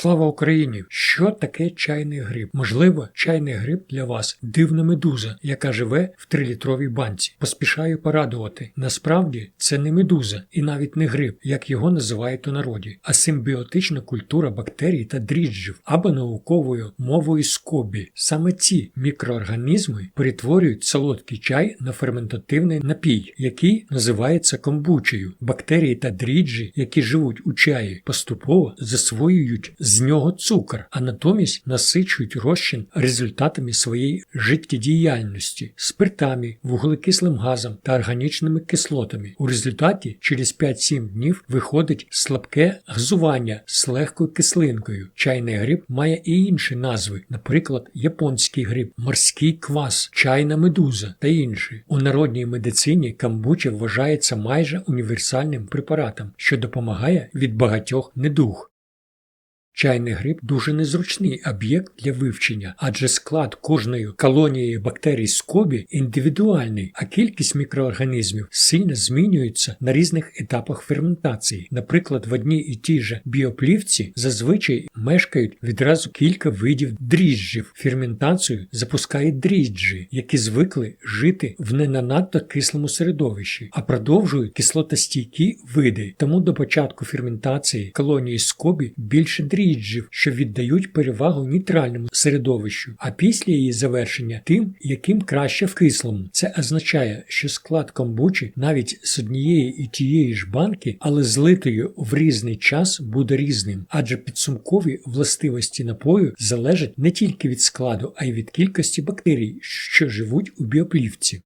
Слава Україні! Що таке чайний гриб? Можливо, чайний гриб для вас дивна медуза, яка живе в трилітровій банці. Поспішаю порадувати. Насправді це не медуза і навіть не гриб, як його називають у народі, а симбіотична культура бактерій та дріжджів або науковою мовою скобі. Саме ці мікроорганізми перетворюють солодкий чай на ферментативний напій, який називається комбучею. Бактерії та дріжджі, які живуть у чаї, поступово засвоюють з нього цукор, а натомість насичують розчин результатами своєї життєдіяльності, спиртами, вуглекислим газом та органічними кислотами. У результаті через 5-7 днів виходить слабке газування з легкою кислинкою. Чайний гриб має і інші назви, наприклад, японський гриб, морський квас, чайна медуза та інші. У народній медицині камбуча вважається майже універсальним препаратом, що допомагає від багатьох недуг. Чайний гриб дуже незручний об'єкт для вивчення, адже склад кожної колонії бактерій скобі індивідуальний, а кількість мікроорганізмів сильно змінюється на різних етапах ферментації. Наприклад, в одній і тій же біоплівці зазвичай мешкають відразу кілька видів дріжджів. Ферментацію запускають дріжджі, які звикли жити в не на надто кислому середовищі, а продовжують кислотостійкі види. Тому до початку ферментації колонії скобі більше дріжджів дріжджів, що віддають перевагу нейтральному середовищу, а після її завершення тим, яким краще в кислому. Це означає, що склад комбучі навіть з однієї і тієї ж банки, але злитою в різний час буде різним, адже підсумкові властивості напою залежать не тільки від складу, а й від кількості бактерій, що живуть у біоплівці.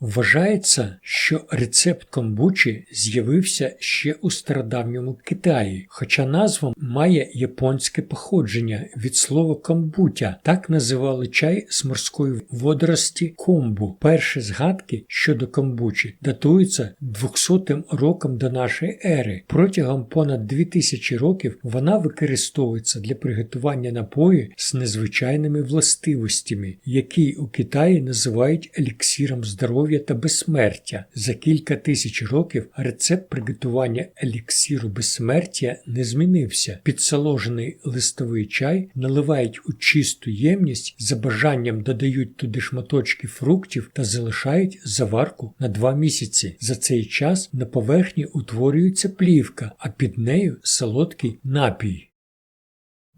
Вважається, що рецепт комбучі з'явився ще у стародавньому Китаї, хоча назва має японське походження від слова комбутя, так називали чай з морської водорості комбу. Перші згадки щодо комбучі датуються 200 роком до нашої ери. Протягом понад 2000 років вона використовується для приготування напою з незвичайними властивостями, які у Китаї називають еліксіром здоров'я здоров'я та безсмертя. За кілька тисяч років рецепт приготування еліксіру безсмертя не змінився. Підсоложений листовий чай наливають у чисту ємність, за бажанням додають туди шматочки фруктів та залишають заварку на два місяці. За цей час на поверхні утворюється плівка, а під нею солодкий напій.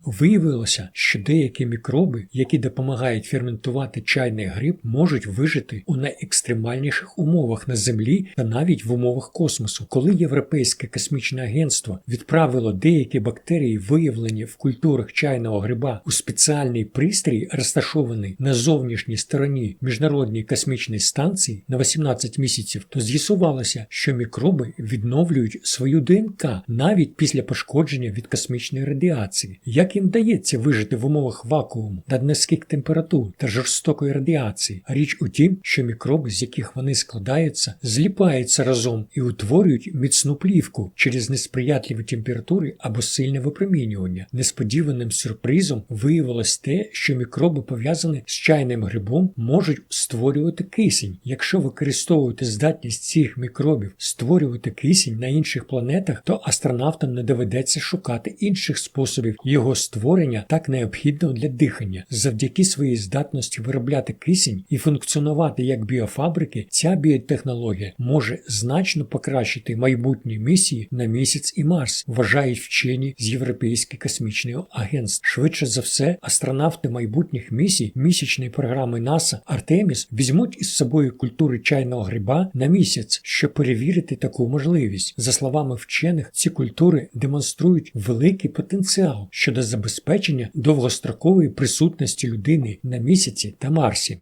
Виявилося, що деякі мікроби, які допомагають ферментувати чайний гриб, можуть вижити у найекстремальніших умовах на Землі та навіть в умовах космосу. Коли Європейське космічне агентство відправило деякі бактерії, виявлені в культурах чайного гриба, у спеціальний пристрій, розташований на зовнішній стороні міжнародної космічної станції на 18 місяців, то з'ясувалося, що мікроби відновлюють свою ДНК навіть після пошкодження від космічної радіації. Як як їм вдається вижити в умовах вакууму над низьких температур та жорстокої радіації. Річ у тім, що мікроби, з яких вони складаються, зліпаються разом і утворюють міцну плівку через несприятливі температури або сильне випромінювання. Несподіваним сюрпризом виявилось те, що мікроби, пов'язані з чайним грибом, можуть створювати кисень. Якщо використовувати здатність цих мікробів створювати кисень на інших планетах, то астронавтам не доведеться шукати інших способів його створення так необхідного для дихання. Завдяки своїй здатності виробляти кисень і функціонувати як біофабрики, ця біотехнологія може значно покращити майбутні місії на місяць і Марс, вважають вчені з Європейського космічного агентства. Швидше за все, астронавти майбутніх місій місячної програми НАСА Артеміс візьмуть із собою культури чайного гриба на місяць, щоб перевірити таку можливість. За словами вчених, ці культури демонструють великий потенціал щодо забезпечення довгострокової присутності людини на місяці та Марсі.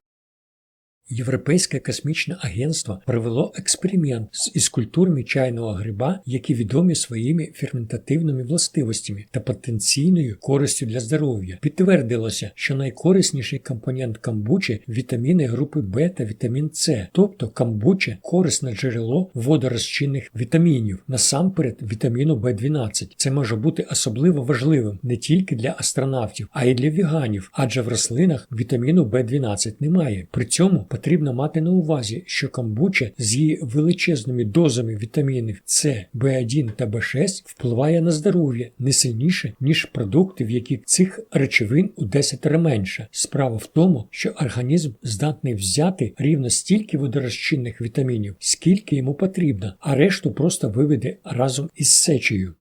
Європейське космічне агентство провело експеримент із культурами чайного гриба, які відомі своїми ферментативними властивостями та потенційною користю для здоров'я. Підтвердилося, що найкорисніший компонент камбучі вітаміни групи Б та вітамін С, тобто камбуча корисне джерело водорозчинних вітамінів, насамперед вітаміну В12. Це може бути особливо важливим не тільки для астронавтів, а й для веганів, адже в рослинах вітаміну В12 немає. При цьому Потрібно мати на увазі, що камбуча з її величезними дозами вітамінів С, В1 та В6 впливає на здоров'я не сильніше, ніж продукти, в яких цих речовин у 10 менше. Справа в тому, що організм здатний взяти рівно стільки водорозчинних вітамінів, скільки йому потрібно, а решту просто виведе разом із сечею.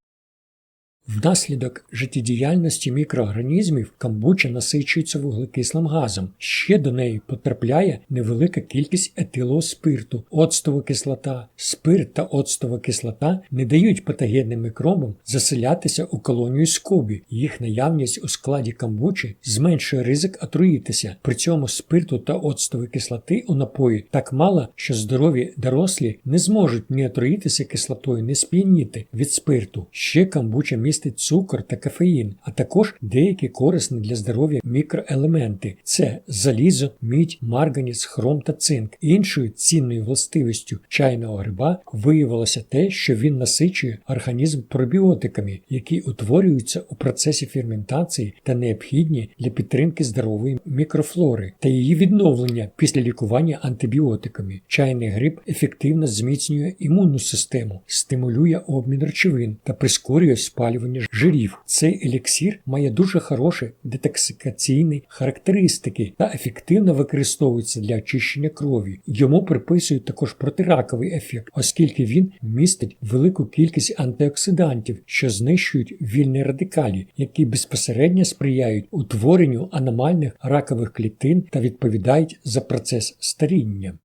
Внаслідок життєдіяльності мікроорганізмів камбуча насичується вуглекислим газом. Ще до неї потрапляє невелика кількість етилового спирту, оцтова кислота. Спирт та оцтова кислота не дають патогенним мікробам заселятися у колонію скобі. Їх наявність у складі камбучі зменшує ризик отруїтися. При цьому спирту та оцтової кислоти у напої так мало, що здорові дорослі не зможуть ні отруїтися кислотою, ні сп'яніти від спирту. Ще камбуча містить містить цукор та кофеїн, а також деякі корисні для здоров'я мікроелементи це залізо, мідь, марганіс, хром та цинк. Іншою цінною властивістю чайного гриба виявилося те, що він насичує організм пробіотиками, які утворюються у процесі ферментації та необхідні для підтримки здорової мікрофлори та її відновлення після лікування антибіотиками. Чайний гриб ефективно зміцнює імунну систему, стимулює обмін речовин та прискорює спалювання спалювання жирів. Цей еліксір має дуже хороші детоксикаційні характеристики та ефективно використовується для очищення крові. Йому приписують також протираковий ефект, оскільки він містить велику кількість антиоксидантів, що знищують вільні радикалі, які безпосередньо сприяють утворенню аномальних ракових клітин та відповідають за процес старіння.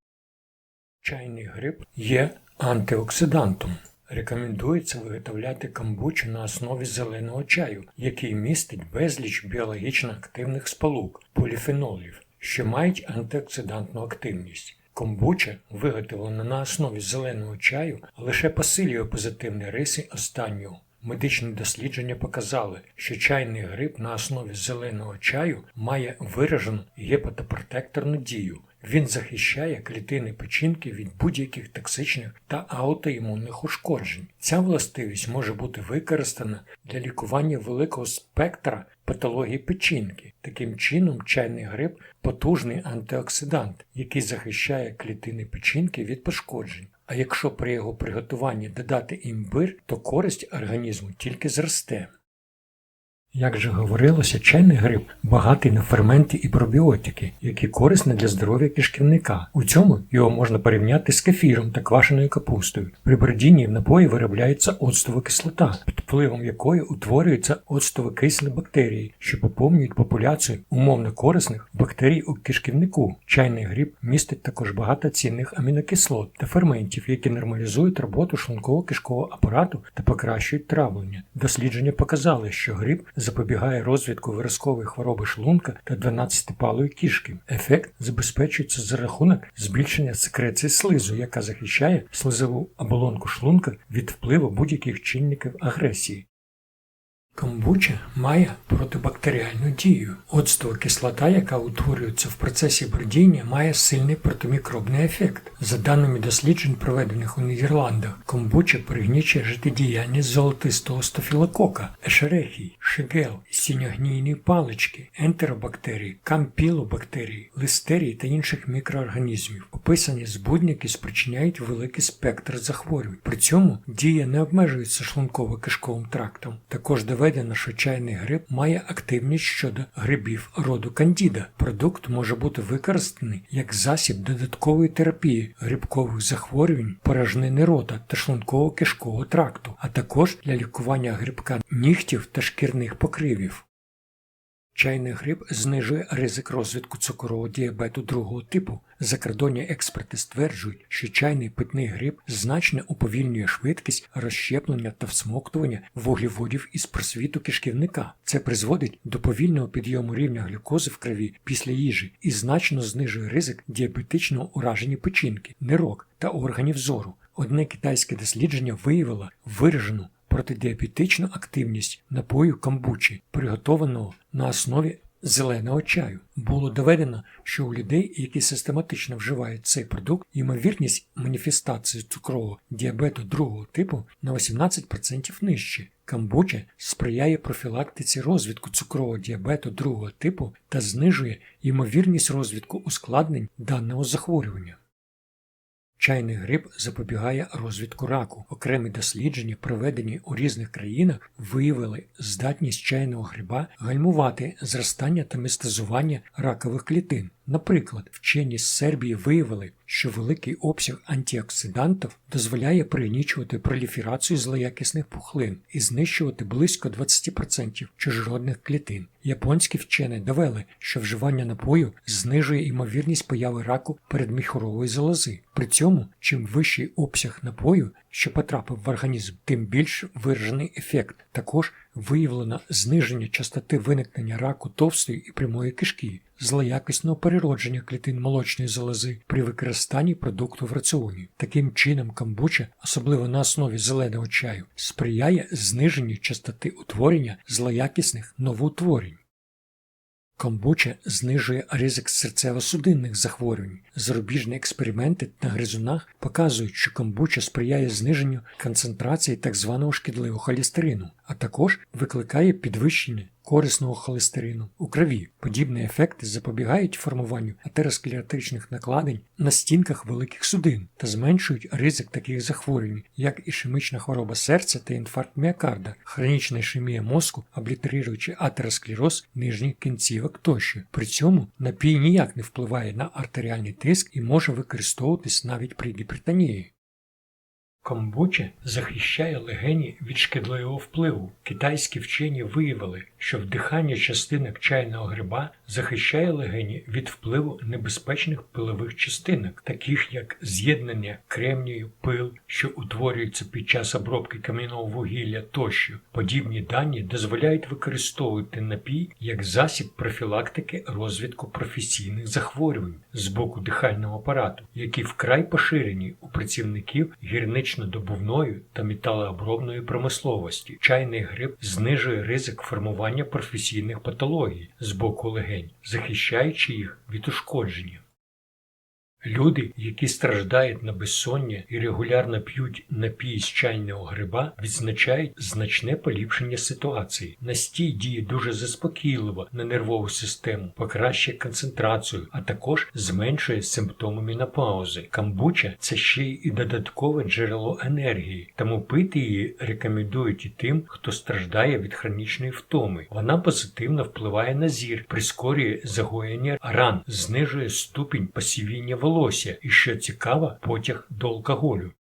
Чайний гриб є антиоксидантом. Рекомендується виготовляти камбучу на основі зеленого чаю, який містить безліч біологічно активних сполук поліфенолів, що мають антиоксидантну активність. Комбуча, виготовлена на основі зеленого чаю, лише посилює позитивні риси останнього. Медичні дослідження показали, що чайний гриб на основі зеленого чаю має виражену гепатопротекторну дію. Він захищає клітини печінки від будь-яких токсичних та аутоімунних ушкоджень. Ця властивість може бути використана для лікування великого спектра патології печінки. Таким чином, чайний гриб потужний антиоксидант, який захищає клітини печінки від пошкоджень. А якщо при його приготуванні додати імбир, то користь організму тільки зросте. Як же говорилося, чайний гриб багатий на ферменти і пробіотики, які корисні для здоров'я кишківника. У цьому його можна порівняти з кефіром та квашеною капустою. При бродінні в напої виробляється оцтова кислота, під впливом якої утворюються оцтово-кислі бактерії, що поповнюють популяцію умовно корисних бактерій у кишківнику. Чайний гриб містить також багато цінних амінокислот та ферментів, які нормалізують роботу шлунково-кишкового апарату та покращують травлення. Дослідження показали, що гриб запобігає розвитку виразкової хвороби шлунка та 12-палої кішки. Ефект забезпечується за рахунок збільшення секреції слизу, яка захищає слизову оболонку шлунка від впливу будь-яких чинників агресії. Камбуча має протибактеріальну дію. Оцтова кислота, яка утворюється в процесі бродіння, має сильний протимікробний ефект. За даними досліджень, проведених у Нідерландах, комбуча пригнічує життєдіяльність золотистого стофілокока, ешерехій, шигел, сіньогнійні палички, ентеробактерії, кампілобактерії, листерії та інших мікроорганізмів. Описані збудники спричиняють великий спектр захворювань. При цьому дія не обмежується шлунково-кишковим трактом. Також доведено, що чайний гриб має активність щодо грибів роду кандіда. Продукт може бути використаний як засіб додаткової терапії грибкових захворювань, порожнини рота та шлунково-кишкового тракту, а також для лікування грибка нігтів та шкірних покривів. Чайний гриб знижує ризик розвитку цукрового діабету другого типу. Закордонні експерти стверджують, що чайний питний гриб значно уповільнює швидкість розщеплення та всмоктування вуглеводів із просвіту кишківника. Це призводить до повільного підйому рівня глюкози в крові після їжі і значно знижує ризик діабетичного ураження печінки, нирок та органів зору. Одне китайське дослідження виявило виражену протидіабетичну активність напою камбучі, приготованого на основі зеленого чаю. Було доведено, що у людей, які систематично вживають цей продукт, ймовірність маніфестації цукрового діабету другого типу на 18% нижче. Камбуча сприяє профілактиці розвитку цукрового діабету другого типу та знижує ймовірність розвитку ускладнень даного захворювання. Чайний гриб запобігає розвитку раку. Окремі дослідження, проведені у різних країнах, виявили здатність чайного гриба гальмувати зростання та метастазування ракових клітин. Наприклад, вчені з Сербії виявили, що великий обсяг антиоксидантів дозволяє пригнічувати проліферацію злоякісних пухлин і знищувати близько 20% чужородних клітин. Японські вчені довели, що вживання напою знижує ймовірність появи раку передміхорової залози. При цьому, чим вищий обсяг напою, що потрапив в організм, тим більш виражений ефект. Також виявлено зниження частоти виникнення раку товстої і прямої кишки, злоякісного переродження клітин молочної залози при використанні продукту в раціоні. Таким чином, камбуча, особливо на основі зеленого чаю, сприяє зниженню частоти утворення злоякісних новоутворень. Комбуча знижує ризик серцево-судинних захворювань. Зарубіжні експерименти на гризунах показують, що комбуча сприяє зниженню концентрації так званого шкідливого холестерину, а також викликає підвищення корисного холестерину у крові. Подібні ефекти запобігають формуванню атеросклеротичних накладень на стінках великих судин та зменшують ризик таких захворювань, як ішемічна хвороба серця та інфаркт міокарда, хронічна ішемія мозку, облітеруючи атеросклероз нижніх кінцівок тощо. При цьому напій ніяк не впливає на артеріальний тиск і може використовуватись навіть при гіпертонії. Комбуча захищає легені від шкідливого впливу. Китайські вчені виявили, що вдихання частинок чайного гриба захищає легені від впливу небезпечних пилових частинок, таких як з'єднання кремнію, пил, що утворюються під час обробки кам'яного вугілля тощо. Подібні дані дозволяють використовувати напій як засіб профілактики розвитку професійних захворювань з боку дихального апарату, які вкрай поширені у працівників гірнично-добувної та металообробної промисловості. Чайний гриб знижує ризик формування професійних патологій з боку легень, захищаючи їх від ушкодження. Люди, які страждають на безсоння і регулярно п'ють напій з чайного гриба, відзначають значне поліпшення ситуації. Настій діє дуже заспокійливо на нервову систему, покращує концентрацію, а також зменшує симптоми менопаузи. Камбуча це ще й додаткове джерело енергії, тому пити її рекомендують і тим, хто страждає від хронічної втоми. Вона позитивно впливає на зір, прискорює загоєння ран, знижує ступінь посівіння волосся волосся і, що цікаво, потяг до алкоголю.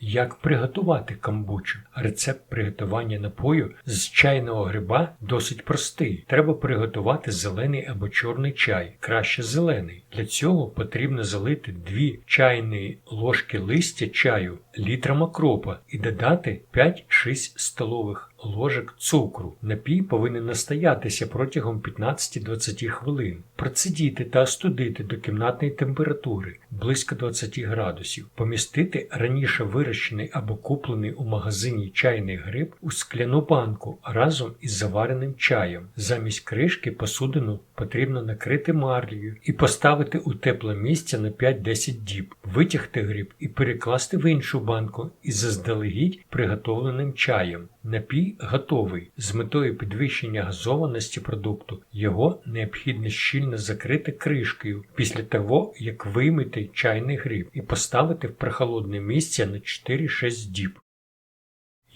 Як приготувати камбучу? Рецепт приготування напою з чайного гриба досить простий. Треба приготувати зелений або чорний чай, краще зелений. Для цього потрібно залити 2 чайні ложки листя чаю літром окропа і додати 5-6 столових ложок цукру. Напій повинен настоятися протягом 15-20 хвилин, процедіти та остудити до кімнатної температури близько 20 градусів, помістити раніше вирощений або куплений у магазині чайний гриб у скляну банку разом із завареним чаєм. Замість кришки посудину потрібно накрити марлею і поставити у тепле місце на 5-10 діб, витягти гриб і перекласти в іншу банку із заздалегідь приготовленим чаєм. Напій готовий. З метою підвищення газованості продукту його необхідно щільно закрити кришкою після того, як виймити чайний гриб і поставити в прохолодне місце на 4-6 діб.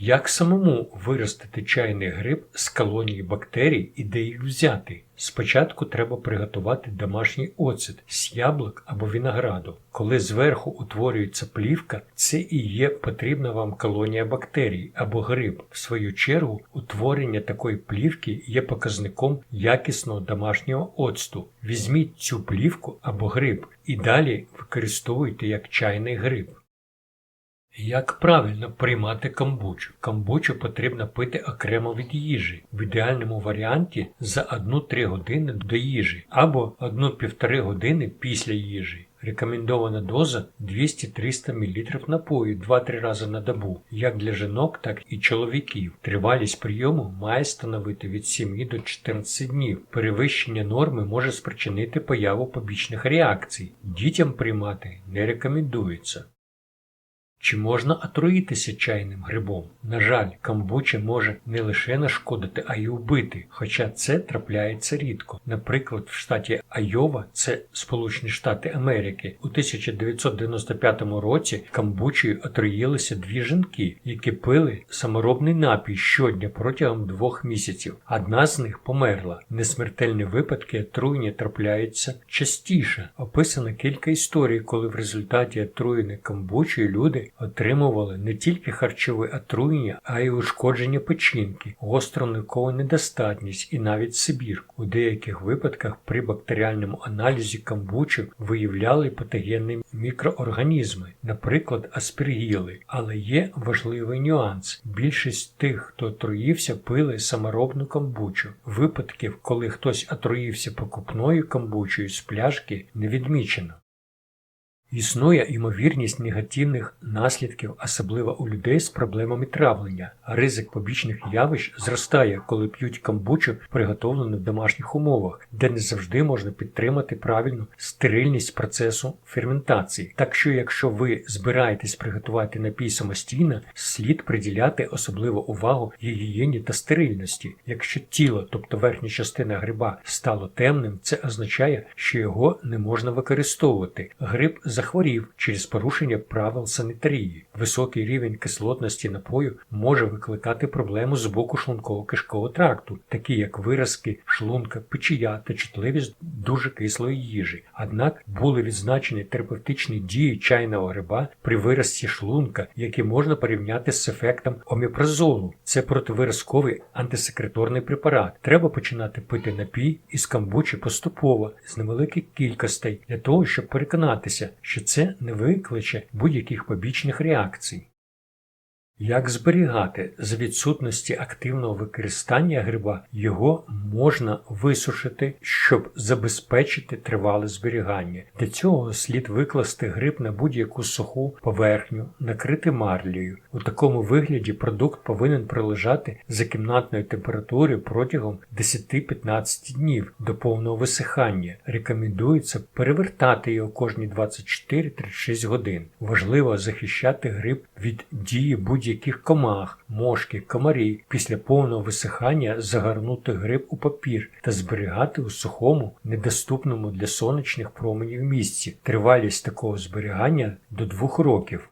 Як самому виростити чайний гриб з колонії бактерій і де їх взяти? Спочатку треба приготувати домашній оцет з яблук або винограду. Коли зверху утворюється плівка, це і є потрібна вам колонія бактерій або гриб. В свою чергу, утворення такої плівки є показником якісного домашнього оцту. Візьміть цю плівку або гриб і далі використовуйте як чайний гриб. Як правильно приймати камбучу? Камбучу потрібно пити окремо від їжі, в ідеальному варіанті за 1-3 години до їжі або 1-1,5 години після їжі. Рекомендована доза 200-300 мл напою 2-3 рази на добу, як для жінок, так і чоловіків. Тривалість прийому має становити від 7 до 14 днів. Перевищення норми може спричинити появу побічних реакцій. Дітям приймати не рекомендується. Чи можна отруїтися чайним грибом? На жаль, камбуча може не лише нашкодити, а й убити, хоча це трапляється рідко. Наприклад, в штаті Айова, це Сполучені Штати Америки, у 1995 році камбучею отруїлися дві жінки, які пили саморобний напій щодня протягом двох місяців. Одна з них померла. Несмертельні випадки отруєння трапляються частіше. Описано кілька історій, коли в результаті отруєння камбучею люди отримували не тільки харчове отруєння, а й ушкодження печінки, гостру ниркову недостатність і навіть Сибір. У деяких випадках при бактеріальному аналізі камбучу виявляли патогенні мікроорганізми, наприклад, аспергіли. Але є важливий нюанс: більшість тих, хто отруївся, пили саморобну камбучу. Випадків, коли хтось отруївся покупною камбучою з пляшки, не відмічено. Існує ймовірність негативних наслідків, особливо у людей з проблемами травлення, ризик побічних явищ зростає, коли п'ють камбучу, приготовлену в домашніх умовах, де не завжди можна підтримати правильну стерильність процесу ферментації. Так що, якщо ви збираєтесь приготувати напій самостійно, слід приділяти особливу увагу гігієні та стерильності. Якщо тіло, тобто верхня частина гриба, стало темним, це означає, що його не можна використовувати. Гриб захворів через порушення правил санітарії. Високий рівень кислотності напою може викликати проблему з боку шлунково-кишкового тракту, такі як виразки, шлунка, печія та чутливість дуже кислої їжі. Однак були відзначені терапевтичні дії чайного гриба при виразці шлунка, які можна порівняти з ефектом оміпразолу. Це противиразковий антисекреторний препарат. Треба починати пити напій із камбучі поступово з невеликих кількостей для того, щоб переконатися, що це не викличе будь-яких побічних реакцій. Як зберігати за відсутності активного використання гриба, його можна висушити, щоб забезпечити тривале зберігання. Для цього слід викласти гриб на будь-яку суху поверхню, накрити марлею. У такому вигляді продукт повинен пролежати за кімнатною температурою протягом 10-15 днів до повного висихання. Рекомендується перевертати його кожні 24-36 годин. Важливо захищати гриб від дії будь-яких комах, мошки, комарі після повного висихання загорнути гриб у папір та зберігати у сухому, недоступному для сонячних променів місці. Тривалість такого зберігання до двох років.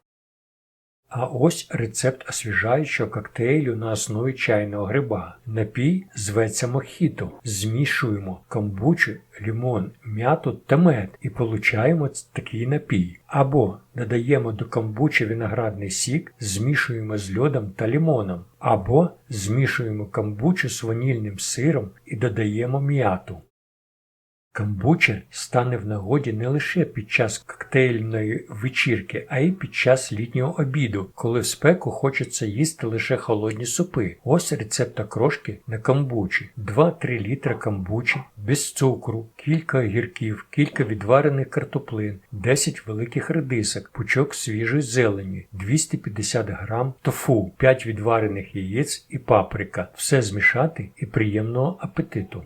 А ось рецепт освіжаючого коктейлю на основі чайного гриба. Напій зветься мохіто. Змішуємо камбучу, лімон, м'яту та мед і получаємо такий напій. Або додаємо до камбучі виноградний сік, змішуємо з льодом та лімоном. Або змішуємо камбучу з ванільним сиром і додаємо м'яту. Камбуча стане в нагоді не лише під час коктейльної вечірки, а й під час літнього обіду, коли в спеку хочеться їсти лише холодні супи. Ось рецепт окрошки на камбучі. 2-3 літра камбучі, без цукру, кілька огірків, кілька відварених картоплин, 10 великих редисок, пучок свіжої зелені, 250 грам тофу, 5 відварених яєць і паприка. Все змішати і приємного апетиту.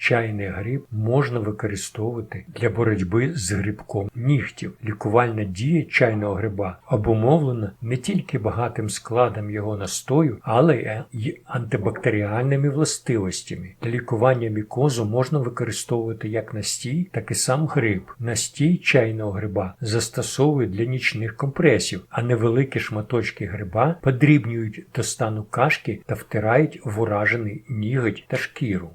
Чайний гриб можна використовувати для боротьби з грибком нігтів. Лікувальна дія чайного гриба обумовлена не тільки багатим складом його настою, але й антибактеріальними властивостями. Для лікування мікозу можна використовувати як настій, так і сам гриб. Настій чайного гриба застосовують для нічних компресів, а невеликі шматочки гриба подрібнюють до стану кашки та втирають в уражений ніготь та шкіру.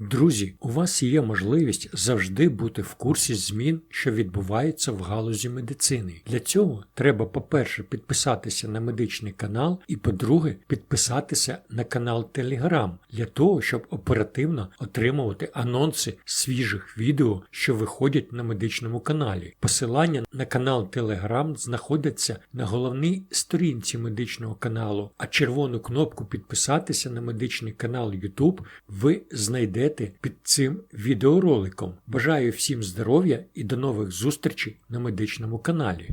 Друзі, у вас є можливість завжди бути в курсі змін, що відбуваються в галузі медицини. Для цього треба, по-перше, підписатися на медичний канал, і по-друге, підписатися на канал Telegram для того, щоб оперативно отримувати анонси свіжих відео, що виходять на медичному каналі. Посилання на канал Telegram знаходяться на головній сторінці медичного каналу, а червону кнопку підписатися на медичний канал YouTube ви знайдете знайдете під цим відеороликом. Бажаю всім здоров'я і до нових зустрічей на медичному каналі.